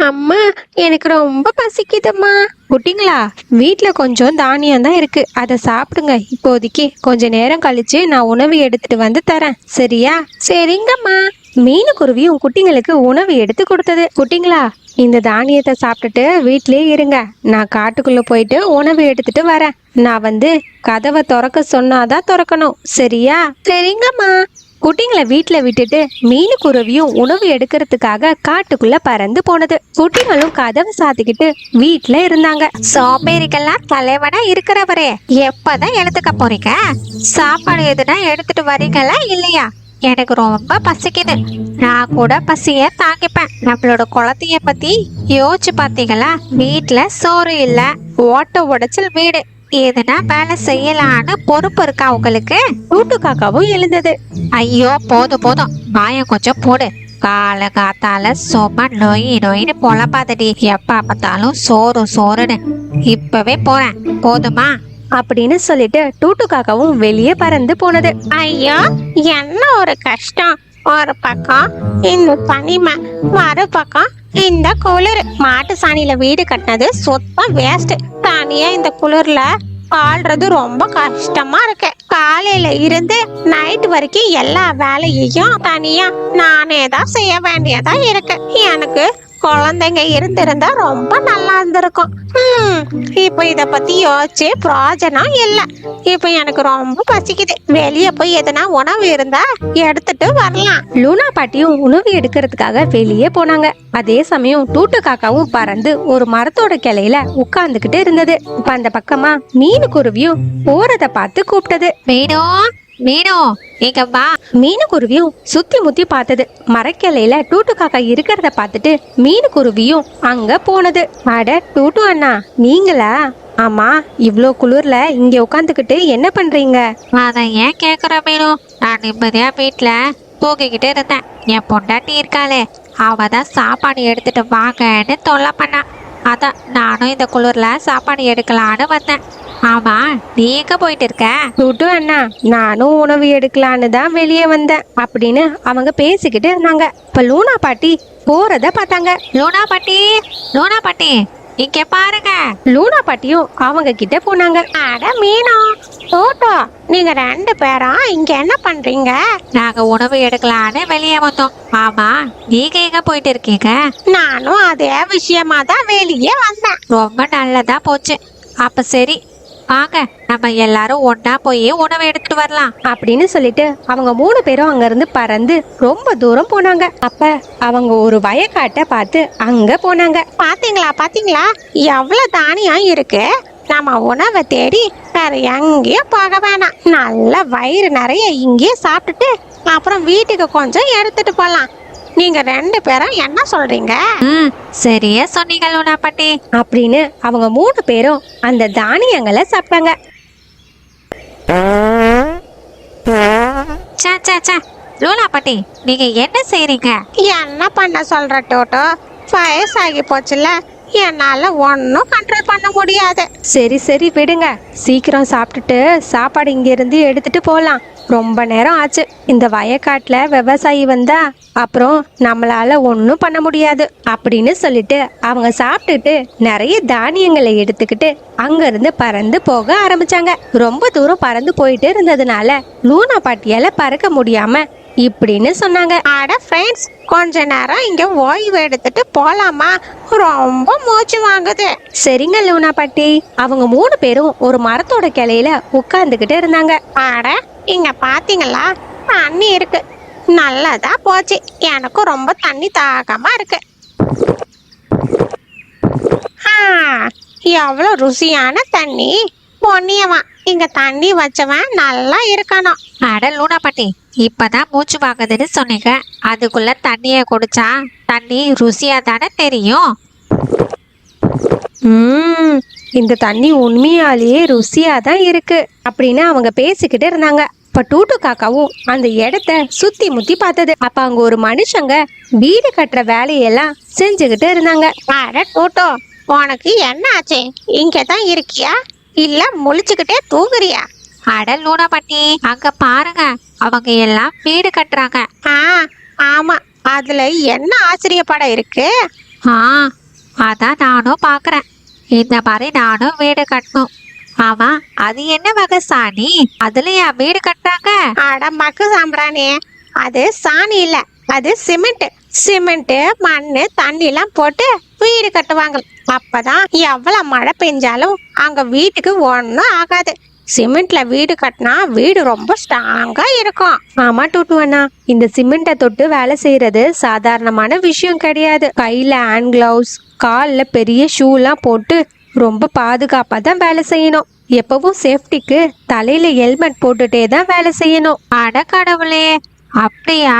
அம்மா எனக்கு ரொம்ப பசிக்குதும்மா. குட்டிங்களா? வீட்ல கொஞ்சம் தானியம் தான் இருக்கு. அதை சாப்பிடுங்க. இப்போதைக்கு கொஞ்ச நேரம் கழிச்சு நான் உணவு எடுத்துட்டு வந்து தரேன். சரியா? சரிங்கம்மா. மீனு குருவியும் குட்டிங்களுக்கு உணவு எடுத்து கொடுத்தது. குட்டிங்களா இந்த தானியத்தை சாப்பிட்டுட்டு வீட்லயே இருங்க. நான் காட்டுக்குள்ள போயிட்டு உணவு எடுத்துட்டு வரேன். நான் வந்து கதவை திறக்க சொன்னாதான் திறக்கணும். சரியா? சரிங்கம்மா. குட்டிங்களை வீட்டில் விட்டுட்டு மீனுக்குருவியும் உணவு எடுக்கிறதுக்காக காட்டுக்குள்ள பறந்து போனது. குட்டிங்களும் கதவை சாத்திக்கிட்டு வீட்டில் இருந்தாங்க. சோம்பேறிக்கெல்லாம் தலைவனா இருக்கிறவரே எப்பதான் எடுத்துக்க போறீங்க? சாப்பாடு எதுனா எடுத்துட்டு வரீங்களா இல்லையா? எனக்கு ரொம்ப பசிக்குது. நான் கூட பசிய தாங்கிப்பேன். நம்மளோட குழந்தைய பத்தி யோசிச்சு பாத்தீங்களா? வீட்டுல சோறு இல்ல. ஓட்ட உடைச்சல் வீடு. எதுனா வேலை செய்யலான்னு பொறுப்பு இருக்கா உங்களுக்கு? டூட்டு காக்காவும் எழுந்தது. ஐயோ போதும் போதும். வாயம் கொஞ்சம் போடு. கால காத்தால சும்மா நொய் நொயின்னு பொழப்பாதடி. எப்ப பார்த்தாலும் சோறு சோறுன்னு. இப்பவே போறேன். போதுமா? அப்படின்னு சொல்லிட்டு டூட்டு காக்காவும் வெளியே பறந்து போனது. ஐயோ என்ன ஒரு கஷ்டம். ஒரு பக்கம் இந்த தனிமை மறுபக்கம் இந்த குளிர் மாட்டு சாணியில வீடு கட்டினது சுத்தம் வேஸ்ட் தனியா இந்த குளிர்ல வாழ்றது ரொம்ப கஷ்டமா இருக்கு. காலையில இருந்து நைட் வரைக்கும் எல்லா வேலையையும் தனியா நானே தான் செய்ய வேண்டியதா இருக்கு. எனக்கு குழந்தைங்க இருந்திருந்தா ரொம்ப நல்லா இருந்திருக்கும். இப்போ இத பத்தி யோசிச்சு பிரயோஜனம் இல்ல. இப்போ எனக்கு ரொம்ப பசிக்குது. வெளியே போய் எதனா உணவு இருந்தா எடுத்துட்டு வரலாம். லூனா பாட்டியும் உணவு எடுக்கிறதுக்காக வெளியே போனாங்க. அதே சமயம் டூட்டு காக்காவும் பறந்து ஒரு மரத்தோட கிளையில உட்கார்ந்துகிட்டு இருந்தது. இப்ப அந்த பக்கமா மீனு குருவியும் போறத பார்த்து கூப்பிட்டது. மீனோ? மீனோ எங்க வா மீனு குருவியும் சுத்தி முத்தி பார்த்தது. மரக்கிளையில டூட்டு காக்கா இருக்கிறத பார்த்துட்டு மீனு குருவியும் அங்க போனது. அட டூட்டு அண்ணா நீங்களா? ஆமா இவ்ளோ குளிர்ல இங்க உட்காந்துக்கிட்டு என்ன பண்றீங்க? அதை ஏன் கேக்குற மீனோ? நான் நிம்மதியா வீட்டுல போகிக்கிட்டே இருந்தேன். என் பொண்டாட்டி இருக்காளே அவ தான் சாப்பாடு எடுத்துட்டு வாங்கன்னு தொல்லை பண்ணா. அதான் நானும் இந்த குளிர்ல சாப்பாடு எடுக்கலான்னு வந்தேன். ஆமா நீ எங்க போயிட்டு இருக்க டூட்டு அண்ணா நானும் உணவு எடுக்கலான்னு தான் வெளியே வந்தேன். அப்படின்னு அவங்க பேசிக்கிட்டு இருந்தாங்க. இப்ப லூனா பாட்டி போறத பார்த்தாங்க. லூனா பாட்டி லூனா பாட்டி. இங்க பாருங்க. லூனா பாட்டியும் அவங்க கிட்ட போனாங்க. அட மீனோ டோட்டோ நீங்க ரெண்டு பேரும் இங்க என்ன பண்றீங்க? நாங்க உணவு எடுக்கலான்னு வெளியே வந்தோம். ஆமா நீங்க எங்க போயிட்டு இருக்கீங்க? நானும் அதே விஷயமா தான் வெளியே வந்தேன். ரொம்ப நல்லதா போச்சு. அப்ப சரி வாங்க நம்ம எல்லாரும் ஒன்னா போய் உணவு எடுத்துட்டு வரலாம். அப்படின்னு சொல்லிட்டு அவங்க மூணு பேரும் அங்க இருந்து பறந்து ரொம்ப தூரம் போனாங்க. அப்ப அவங்க ஒரு வயக்காட்டை பார்த்து அங்க போனாங்க. பாத்தீங்களா பாத்தீங்களா? எவ்வளவு தானியம் இருக்கு? நம்ம உணவை தேடி வேற எங்கேயும் போக வேணாம். நல்ல வயிறு நிறைய இங்கேயே சாப்பிட்டுட்டு அப்புறம் வீட்டுக்கு கொஞ்சம் எடுத்துட்டு போகலாம் நீங்க ரெண்டு பேரும் என்ன சொல்றீங்க? சரியா சொன்னீங்க லூனா பாட்டி அப்படின்னு அவங்க மூணு பேரும் அந்த தானியங்களை சாப்பிட்டாங்க. சே சே சே லூனா பாட்டி நீங்க என்ன செய்றீங்க? என்ன பண்ண சொல்ற டோட்டோ? வயசாகி போச்சுல என்னால ஒன்னும் கண்ட்ரோல் பண்ண முடியாது. சரி சரி விடுங்க. சீக்கிரம் சாப்பிட்டுட்டு சாப்பாடு இங்க இருந்து எடுத்துட்டு போலாம். ரொம்ப நேரம் ஆச்சு. இந்த வயக்காட்டில் விவசாயி வந்தா அப்புறம் நம்மளால ஒன்றும் பண்ண முடியாது அப்படின்னு சொல்லிட்டு அவங்க சாப்பிட்டுட்டு நிறைய தானியங்களை எடுத்துக்கிட்டு அங்கேருந்து பறந்து போக ஆரம்பிச்சாங்க. ரொம்ப தூரம் பறந்து போயிட்டு இருந்ததுனால லூனா பாட்டியால பறக்க முடியாம இப்படின்னு சொன்னாங்க. ஆட ஃப்ரெண்ட்ஸ் கொஞ்ச நேரம் இங்க ஓய்வு எடுத்துட்டு போலாமா? ரொம்ப மூச்சு வாங்குது. சரிங்க லூனா பாட்டி. அவங்க மூணு பேரும் ஒரு மரத்தோட கிளையில உட்கார்ந்துகிட்டு இருந்தாங்க. ஆட இங்க பாத்தீங்களா? தண்ணி இருக்கு. நல்லதா போச்சு. எனக்கும் ரொம்ப தண்ணி தாகமா இருக்கு. ஆ, ருசியான தண்ணி. பொன்னியவன் இங்க தண்ணி வச்சவன் நல்லா இருக்கணும். அட லூனாப்பட்டி இப்பதான் மூச்சு வாங்குதுன்னு சொன்னீங்க. அதுக்குள்ள தண்ணிய குடிச்சா தண்ணி ருசியா தானே தெரியும். ம் இந்த தண்ணி உண்மையாலேயே ருசியா தான் இருக்கு அப்படின்னு அவங்க பேசிக்கிட்டு இருந்தாங்க. இப்ப டூட்டு காக்காவும் அந்த இடத்த சுத்தி முத்தி பார்த்தது. அப்ப அங்க ஒரு மனுஷங்க வீடு கட்டுற வேலையெல்லாம் செஞ்சுக்கிட்டு இருந்தாங்க. அட டூட்டோ உனக்கு என்ன ஆச்சு? இங்க தான் இருக்கியா? இல்ல முழிச்சுக்கிட்டே தூங்குறியா? அட லூனா பண்ணி அங்க பாருங்க. அவங்க எல்லாம் வீடு கட்டுறாங்க. ஆ ஆமா. அதுல என்ன ஆச்சரியப்பட இருக்கு? ஆ அதான் நானும் பார்க்குறேன் இந்த மாதிரி நானும் வீடு கட்டணும். ஆமா அது என்ன வகை சாணி? அதுலயா வீடு கட்டுறாங்க? அட மக்கு சாம்பிராணி. அது சாணி இல்ல. அது சிமெண்ட். சிமெண்ட் மண்ணு தண்ணி எல்லாம் போட்டு வீடு கட்டுவாங்க. அப்பதான் எவ்வளவு மழை பெஞ்சாலும் அங்க வீட்டுக்கு ஒண்ணும் ஆகாது. சிமெண்ட்ல வீடு கட்டினா வீடு ரொம்ப ஸ்ட்ராங்கா இருக்கும். ஆமா டூட்டு அண்ணா. இந்த சிமெண்ட்டை தொட்டு வேலை செய்யறது சாதாரணமான விஷயம் கிடையாது. கையில ஹேண்ட் கிளவுஸ் காலில் பெரிய ஷூலாம் போட்டு ரொம்ப பாதுகாப்பா தான் வேலை செய்யணும். எப்பவும் சேஃப்டிக்கு தலையில ஹெல்மெட் போட்டுட்டே தான் வேலை செய்யணும். அட கடவுளே! அப்படியா?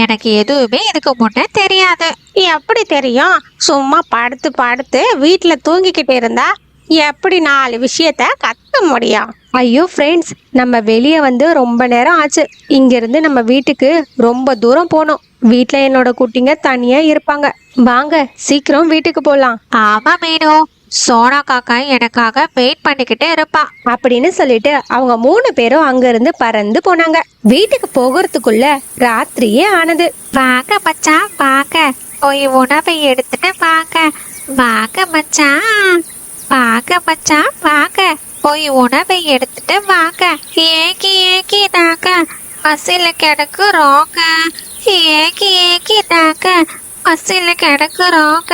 எனக்கு எதுவுமே இதுக்கு முன்னே தெரியாது. எப்படி தெரியும்? சும்மா படுத்து படுத்து வீட்டுல தூங்கிக்கிட்டு இருந்தா எப்படி நாலு விஷயத்த கத்த முடியும்? ஐயோ ஃப்ரெண்ட்ஸ் நம்ம வெளியே வந்து ரொம்ப நேரம் ஆச்சு. இங்கிருந்து நம்ம வீட்டுக்கு ரொம்ப தூரம் போகணும் வீட்ல என்னோட குட்டிங்க தனியா இருப்பாங்க. வாங்க சீக்கிரம் வீட்டுக்கு போலாம். ஆமா மீனு. சோனா காக்கா எனக்காக வெயிட் பண்ணிக்கிட்டே இருப்பா. அப்படின்னு சொல்லிட்டு அவங்க மூணு பேரும் அங்கிருந்து பறந்து போனாங்க. வீட்டுக்கு போகிறதுக்குள்ள ராத்திரியே ஆனது. வாங்க மச்சான் வாங்க. போய் உணவை எடுத்துட்டு வாங்க. வாங்க மச்சான். வாங்க மச்சான் வாங்க. போய் உணவை எடுத்துட்டு வாங்க. ஏக்கி ஏக்கி தாங்க பசில கிடக்குறோங்க ஏக்கி ஏக்கி தாங்க பசில கிடக்குறோங்க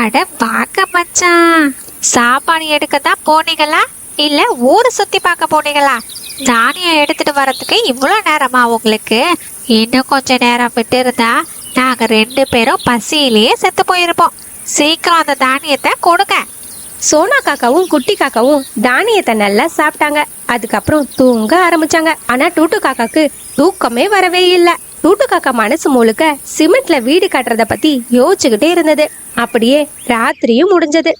அட பார்க்க மச்சான். சாப்பாடு எடுக்க தான் போனீங்களா? இல்ல ஊரை சுத்தி பார்க்க போனீங்களா? தானியம் எடுத்துட்டு வரதுக்கு இவ்வளோ நேரமா உங்களுக்கு? இன்னும் கொஞ்ச நேரம் விட்டு இருந்தா நாங்க ரெண்டு பேரும் பசியிலேயே செத்து போயிருப்போம். சீக்கிரம் அந்த தானியத்தை கொடுங்க. சோனா காக்காவும் குட்டி காக்காவும் தானியத்தை நல்லா சாப்பிட்டாங்க. அதுக்கப்புறம் தூங்க ஆரம்பிச்சாங்க. ஆனா டூட்டு காக்காக்கு தூக்கமே வரவே இல்லை. டூட்டு காக்கா மனசு முழுக்க சிமெண்ட்ல வீடு கட்டுறத பத்தி யோசிச்சுக்கிட்டே இருந்தது. அப்படியே ராத்திரியும் முடிஞ்சது.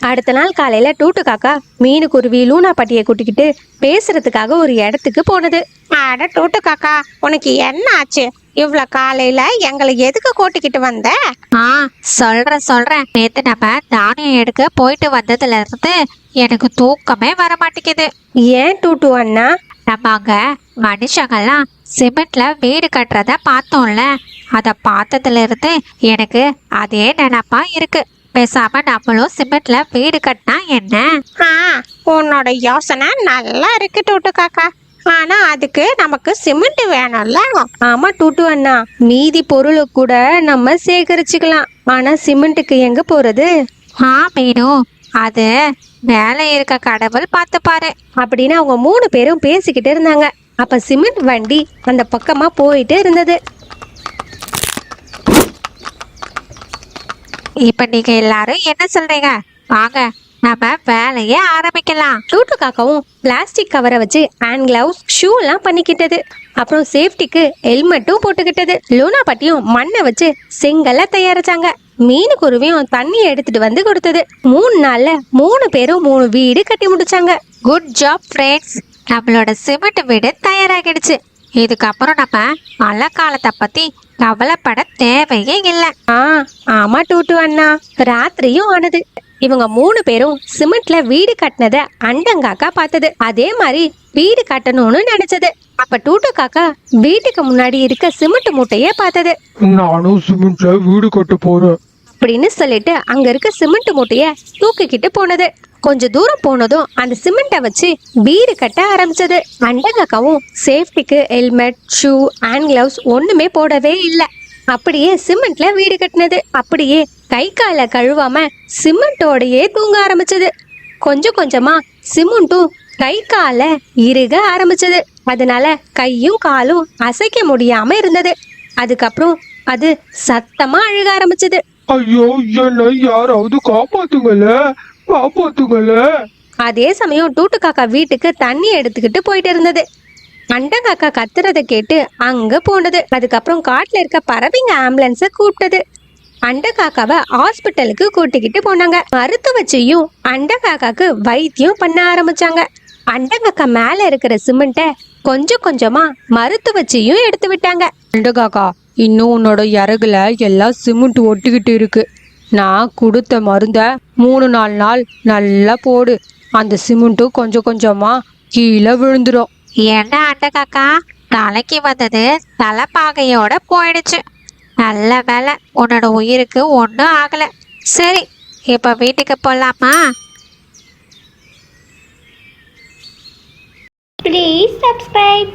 அடுத்த நாள் காலையில டூட்டு காக்கா மீனு குருவி லூனா பட்டியை கூட்டிக்கிட்டு பேசுறதுக்காக ஒரு இடத்துக்கு போனது. அட டூட்டு காக்கா உனக்கு என்ன ஆச்சு? இவ்வளவு காலையில எங்களை எதுக்கு கூட்டிக்கிட்டு வந்த? ஆ சொல்றேன் சொல்றேன். நேத்து நம்ம தானியம் எடுக்க போயிட்டு வந்ததுல இருந்து எனக்கு தூக்கமே வர மாட்டேங்குது. ஏன் டூட்டு அண்ணா? நம்ம அங்க மனுஷங்கெல்லாம் சிமெண்ட்ல வீடு கட்டுறத பார்த்தோம்ல. அத பார்த்ததுல இருந்து எனக்கு அதே நினப்பா இருக்கு. பேசாம நம்மளும் சிமெண்ட்ல வீடு கட்டினா என்ன? ஆ உன்னோட யோசனை நல்லா இருக்கு டூட்டு காக்கா. ஆனா அதுக்கு நமக்கு சிமெண்ட் வேணும்ல. ஆமா டூட்டு அண்ணா. மீதி பொருளை கூட நம்ம சேகரிச்சுக்கலாம். ஆனா சிமெண்ட்டுக்கு எங்க போறது? ஆ மீனு. அது மேலே இருக்க கடவுள் பார்த்துப்பாரு அப்படின்னு அவங்க மூணு பேரும் பேசிக்கிட்டு இருந்தாங்க. அப்ப சிமெண்ட் வண்டி அந்த பக்கமா போயிட்டே இருந்தது. இப்ப நீங்க எல்லாரும் என்ன சொல்றீங்க? வாங்க நம்ம வேலையை ஆரம்பிக்கலாம். டூட்டு காக்காவும் பிளாஸ்டிக் கவரை வச்சு ஹேண்ட் கிளவுஸ் ஷூ எல்லாம் பண்ணிக்கிட்டது. அப்புறம் சேஃப்டிக்கு ஹெல்மெட்டும் போட்டுக்கிட்டது. லூனா பட்டியும் மண்ணை வச்சு செங்கல்ல தயாரிச்சாங்க. மீன் குருவியும் தண்ணி எடுத்துட்டு வந்து கொடுத்தது. மூணு நாள்ல மூணு பேரும் மூணு வீடு கட்டி முடிச்சாங்க. குட் ஜாப் ஃப்ரெண்ட்ஸ் நம்மளோட சிமெண்ட் வீடு தயாராகிடுச்சு. இதுக்கப்புறம் நம்ம மழை காலத்தை பத்தி கவலைப்பட தேவையே இல்லை. ஆ ஆமா டூட்டு அண்ணா. ராத்திரியும் ஆனது. இவங்க மூணு பேரும் சிமெண்ட்ல வீடு கட்டினத அண்டங்காக்கா பார்த்தது. அதே மாதிரி வீடு கட்டணும்னு நினைச்சது. அப்ப டூட்டு காக்கா வீட்டுக்கு முன்னாடி இருக்க சிமெண்ட் மூட்டையே பார்த்தது. நானும் சிமெண்ட்ல வீடு கட்ட போறேன். அப்படின்னு சொல்லிட்டு அங்க இருக்க சிமெண்ட் மூட்டைய தூக்கிக்கிட்டு போனது. கொஞ்ச தூரம் போனதும் அந்த சிமெண்ட்டை வச்சு வீடு கட்ட ஆரம்பிச்சது. அண்டங்கக்காவும் சேஃப்டிக்கு ஹெல்மெட் ஷூ ஹேண்ட் கிளவுஸ் ஒண்ணுமே போடவே இல்லை. அப்படியே சிமெண்ட்ல வீடு கட்டினது. அப்படியே கை காலை கழுவாம சிமெண்டோடையே தூங்க ஆரம்பிச்சது. கொஞ்சம் கொஞ்சமா சிமெண்ட்டும் கை காலை இறுக ஆரம்பிச்சது. அதனால கையும் காலும் அசைக்க முடியாம இருந்தது. அதுக்கப்புறம் அது சத்தமா அழுக ஆரம்பிச்சது. ஐயோ என்ன யாராவது காப்பாத்துங்கள. காப்பாத்துங்கள. அதே சமயம் டூட்டு காக்கா வீட்டுக்கு தண்ணி எடுத்துக்கிட்டு போயிட்டு இருந்தது. அண்டங்காக்கா கத்துறத கேட்டு அங்க போனது. அதுக்கப்புறம் காட்டுல இருக்க பறவைங்க ஆம்புலன்ஸ கூப்பிட்டது. அண்டகாக்காவை ஹாஸ்பிட்டலுக்கு கூட்டிக்கிட்டு போனாங்க. மருத்துவச்சியும் அண்டகாக்காக்கு வைத்தியம் பண்ண ஆரம்பிச்சாங்க. அண்டங்காக்கா மேல இருக்கிற சிமெண்ட்டை கொஞ்சம் கொஞ்சமா மருத்துவச்சியும் எடுத்து விட்டாங்க. காக்கா இன்னும் உன்னோட இறகுல எல்லாம் சிமெண்ட் ஒட்டிக்கிட்டு இருக்கு. நான் கொடுத்த மருந்த மூணு நாலு நாள் நல்லா போடு. அந்த சிமெண்ட்டும் கொஞ்சம் கொஞ்சமா கீழே விழுந்துடும் என்ன அண்டை காக்கா? தலைக்கு வந்தது தலைப்பாகையோட போயிடுச்சு. நல்ல வேலை. உன்னோட உயிருக்கு ஒன்றும் ஆகலை. சரி இப்போ வீட்டுக்கு போகலாமா Please subscribe.